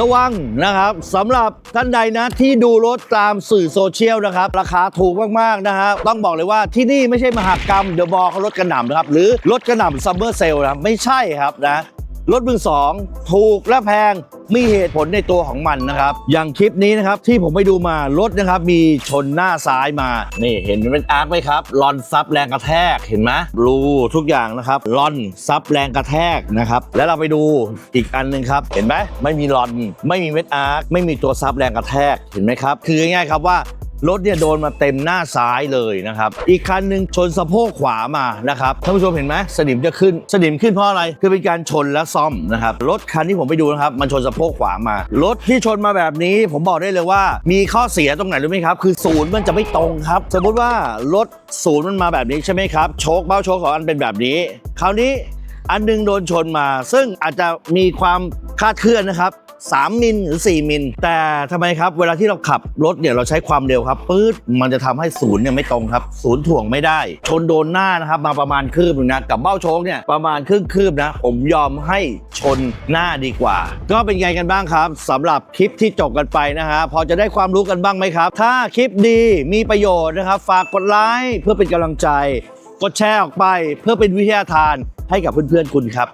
ระวังนะครับสำหรับท่านใดนะที่ดูรถตามสื่อโซเชียลนะครับ ราคาถูกมากๆนะฮะต้องบอกเลยว่าที่นี่ไม่ใช่มหากรรมเดอะบอลเขารถกระหน่ำนะครับหรือรถกระหน่ำซัมเมอร์เซลล์นะไม่ใช่ครับนะรถมือสองถูกและแพง มีเหตุผลในตัวของมันนะครับ อย่างคลิปนี้นะครับที่ผมไปดูมารถนะครับมีชนหน้าซ้ายมา นี่เห็นเป็นอาร์คไหมครับลอนซับแรงกระแทกเห็นไหมรูทุกอย่างนะครับลอนซับแรงกระแทกนะครับแล้วเราไปดูอีกอันหนึ่งครับเห็นไหมไม่มีลอนไม่มีเม็ดอาร์คไม่มีตัวซับแรงกระแทกเห็นไหมครับคือง่ายๆครับว่า รถเนี่ยโดนมาเต็มหน้าซ้ายเลยนะครับ อีกคันหนึ่งชนสะโพกขวามานะครับ ท่านผู้ชมเห็นไหมสนิมจะขึ้น สนิมขึ้นเพราะอะไร คือเป็นการชนและซ่อมนะครับ รถคันที่ผมไปดูนะครับ มันชนสะโพกขวามา รถที่ชนมาแบบนี้ ผมบอกได้เลยว่า มีข้อเสียตรงไหนรู้ไหมครับ คือศูนย์มันจะไม่ตรงครับ สมมุติว่ารถศูนย์มันมาแบบนี้ใช่ไหมครับ โชคเบ้าโชคของอันเป็นแบบนี้ คราวนี้อันหนึงโดนชนมา ซึ่งอาจจะมีความคาดเคลื่อนนะครับ 3 มิลหรือ 4 มิล แต่ทำไมครับ เวลาที่เราขับรถเนี่ยเราใช้ความเร็วครับปื๊ดมันจะทำให้ศูนย์เนี่ยไม่ตรงครับ ศูนย์ถ่วงไม่ได้ ชนโดนหน้านะครับ มาประมาณคืบหนึงนะกับเบ้าโชคเนี่ยประมาณครึ่งคืบนะ ผมยอมให้ชนหน้าดีกว่า ก็เป็นไงกันบ้างครับสำหรับคลิปที่จบกันไปนะฮะพอจะได้ความรู้กันบ้างไหมครับ ถ้าคลิปดีมีประโยชน์นะครับ ฝากกดไลค์เพื่อเป็นกำลังใจ กดแชร์ออกไปเพื่อเป็นวิทยาทานให้กับเพื่อนๆคุณครับ